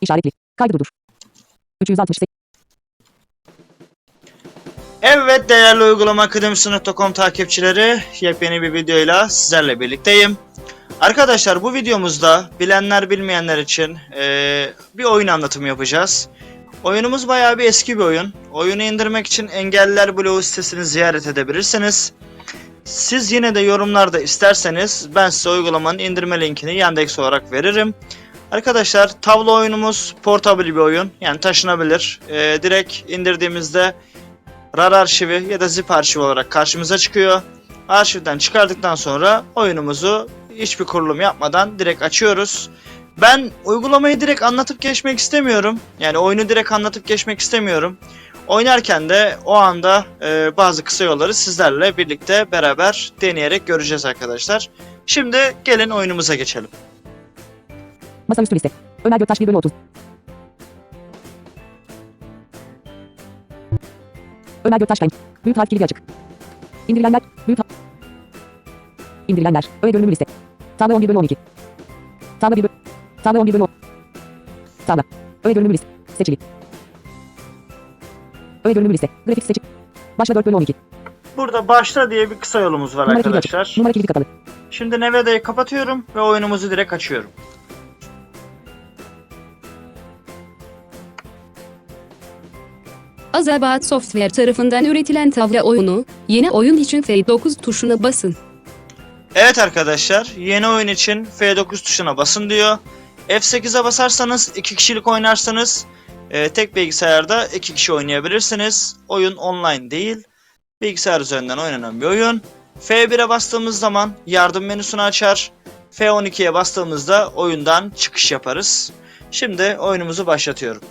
İşaretli. Kaydı durdur. 368. Evet değerli uygulama akademisi.com takipçileri yepyeni bir videoyla sizlerle birlikteyim. Arkadaşlar bu videomuzda bilenler bilmeyenler için eee, bir oyun anlatımı yapacağız. Oyunumuz bayağı bir eski bir oyun. Oyunu indirmek için Engelliler Bloğu sitesini ziyaret edebilirsiniz. Siz yine de yorumlarda isterseniz ben size uygulamanın indirme linkini Yandex olarak veririm. Arkadaşlar tavla oyunumuz portable bir oyun yani taşınabilir. Eee, direkt indirdiğimizde RAR arşivi ya da zip arşivi olarak karşımıza çıkıyor. Arşivden çıkardıktan sonra oyunumuzu hiçbir kurulum yapmadan direkt açıyoruz. Ben uygulamayı direkt anlatıp geçmek istemiyorum. Yani oyunu direkt anlatıp geçmek istemiyorum. Oynarken de o anda e, bazı kısa yolları sizlerle birlikte beraber deneyerek göreceğiz arkadaşlar. Şimdi gelin oyunumuza geçelim. Masaüstü liste. Ömer Göktaş 1 bölü 30. Ömer Göktaş Time. Büyük harf kilidi açık. İndirilenler. Büyük harf. İndirilenler. Öğe görünümlü liste. Tablo 11 bölü 12. Tablo 1 bölü. Tablo 11 bölü 10. Tablo. Öğe görünümlü liste. Seçili. Öğe görünümlü liste. Grafik seçik. Başla 4 bölü 12. Burada başla diye bir kısa yolumuz var Numara kilidi açık. arkadaşlar. Numara kilidi kapalı. Şimdi Neveda'yı kapatıyorum ve oyunumuzu direkt açıyorum. Azabat Software tarafından üretilen tavla oyunu, yeni oyun için F9 tuşuna basın. Evet arkadaşlar, yeni oyun için F9 tuşuna basın diyor. F8'e basarsanız iki kişilik oynarsanız e, tek bilgisayarda iki kişi oynayabilirsiniz. Oyun online değil, bilgisayar üzerinden oynanan bir oyun. F1'e bastığımız zaman yardım menüsünü açar. F12'ye bastığımızda oyundan çıkış yaparız. Şimdi oyunumuzu başlatıyorum.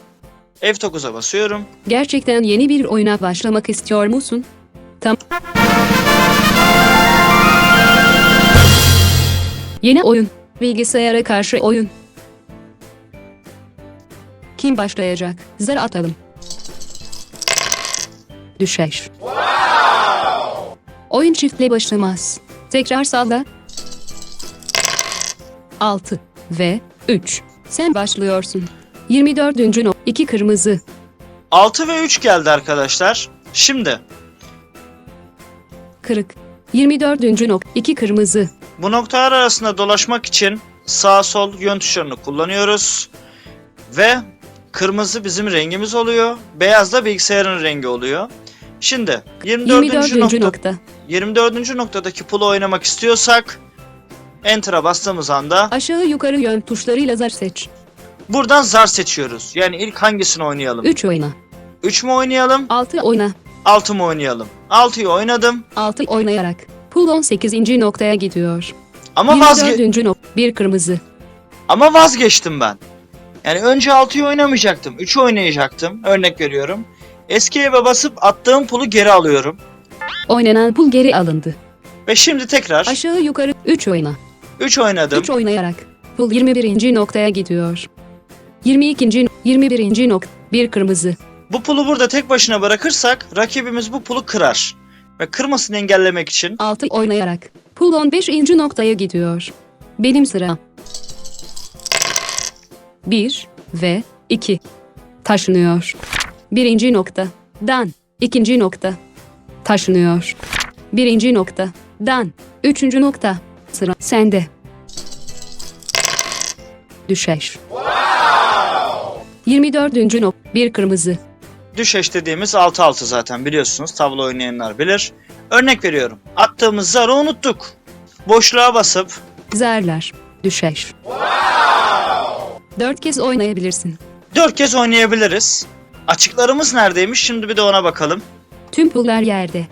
F9'a basıyorum. Gerçekten yeni bir oyuna başlamak istiyor musun? Tam. Yeni oyun. Bilgisayara karşı oyun. Kim başlayacak? Zar atalım. Düşer. Oyun çiftle başlamaz. Tekrar salla. 6 ve 3. Sen başlıyorsun. 24. no 2 kırmızı. 6 ve 3 geldi arkadaşlar. Şimdi Kırık. 24. nok 2 kırmızı. Bu noktalar arasında dolaşmak için sağ sol yön tuşlarını kullanıyoruz. Ve kırmızı bizim rengimiz oluyor. Beyaz da bilgisayarın rengi oluyor. Şimdi 24. 24. nokta, nokta. 24. noktadaki pulu oynamak istiyorsak Enter'a bastığımız anda Aşağı yukarı yön tuşlarıyla zar seç. Buradan zar seçiyoruz. Yani ilk hangisini oynayalım? 3 oyna. 3 mü oynayalım? 6 oyna. 6 mı oynayalım? 6'yı oynadım 6 oynayarak. Pul 18. noktaya gidiyor. ama vazge 24. nok 1 kırmızı. Ama vazgeçtim ben. Yani önce 6'yı oynamayacaktım. 3'ü oynayacaktım. Örnek veriyorum. Eski eve basıp attığım pulu geri alıyorum. Oynanan pul geri alındı. Ve şimdi tekrar Aşağı yukarı 3 oyna. 3 oynadım. 3 oynayarak. Pul 21. noktaya gidiyor. 22. 21. nok 1 kırmızı. Bu pulu burada tek başına bırakırsak rakibimiz bu pulu kırar. Ve kırmasını engellemek için 6 oynayarak. Pul 15. noktaya gidiyor. Benim sıram. 1 ve 2. Taşınıyor. Birinci nokta. Dan. İkinci nokta. Taşınıyor. Birinci nokta. Dan. Üçüncü nokta. Sıra sende. Düşer. 24. nok. Bir kırmızı. düşeş dediğimiz 6-6 zaten biliyorsunuz. Tavla oynayanlar bilir. Örnek veriyorum. Attığımız zarı unuttuk. Boşluğa basıp Zarlar. Düşer. Dört kez oynayabilirsin. 4 kez oynayabiliriz. Açıklarımız neredeymiş? Şimdi bir de ona bakalım. Tüm pullar yerde.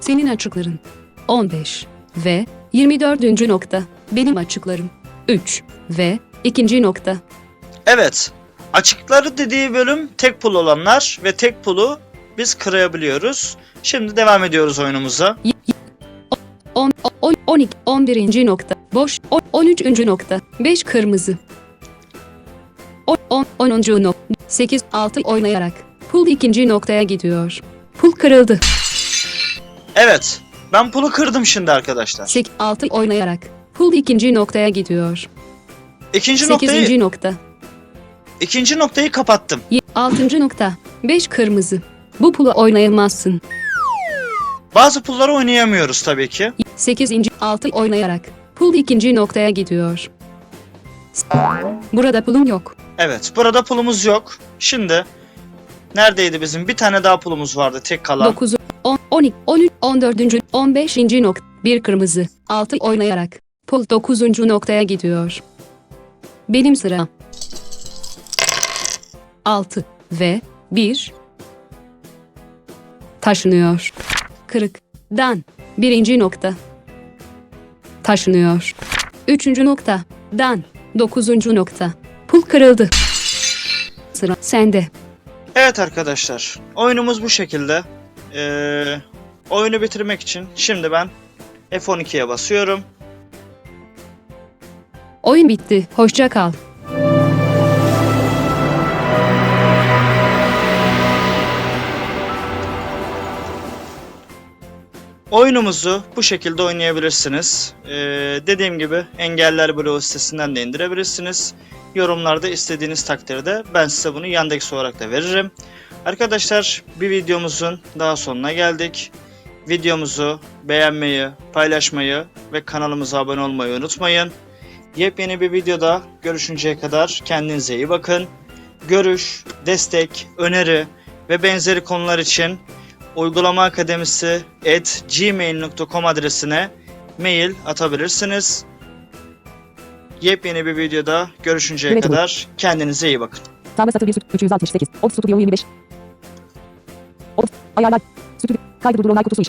Senin açıkların 15 ve 24. nokta. Benim açıklarım 3 ve 2. nokta. Evet. Açıkları dediği bölüm tek pul olanlar ve tek pulu biz kırabiliyoruz. Şimdi devam ediyoruz oyunumuza. 10, 10, 12, 11. nokta. Boş. 10, 13. nokta. 5 kırmızı. 10, 10, 10. nokta. 8, 6 oynayarak. Pul ikinci noktaya gidiyor. Pul kırıldı. Evet. Ben pulu kırdım şimdi arkadaşlar. 8, 6 oynayarak. Pul ikinci noktaya gidiyor. İkinci 8. noktayı nokta. İkinci noktayı kapattım. Ye- Altıncı nokta. 5 kırmızı. Bu pulu oynayamazsın. Bazı pulları oynayamıyoruz tabii ki. 8. 6 oynayarak. Pul ikinci noktaya gidiyor. Burada pulum yok. Evet burada pulumuz yok. Şimdi neredeydi bizim? Bir tane daha pulumuz vardı tek kalan. 9, 10, 12, 13, 14. 15. nokta. Bir kırmızı. 6 oynayarak. Pul 9. noktaya gidiyor. Benim sıra. 6 ve 1 taşınıyor. Kırık. Dan. Birinci nokta. Taşınıyor. Üçüncü nokta. Dan. Dokuzuncu nokta. Pul kırıldı. Sıra sende. Evet arkadaşlar oyunumuz bu şekilde. Ee, oyunu bitirmek için şimdi ben F12'ye basıyorum. Oyun bitti. Hoşça kal. Oyunumuzu bu şekilde oynayabilirsiniz. Ee, dediğim gibi engeller bloğu sitesinden de indirebilirsiniz. Yorumlarda istediğiniz takdirde ben size bunu Yandex olarak da veririm. Arkadaşlar bir videomuzun daha sonuna geldik. Videomuzu beğenmeyi, paylaşmayı ve kanalımıza abone olmayı unutmayın. Yepyeni bir videoda görüşünceye kadar kendinize iyi bakın. Görüş, destek, öneri ve benzeri konular için uygulama akademisi at gmail.com adresine mail atabilirsiniz. Yepyeni bir videoda görüşünceye bu. kadar kendinize iyi bakın. Sağda satır 1 süt 368. Old Studio 25. Old. Ayarlar. Stüdyo. Kaydı durdur online kutusu iş.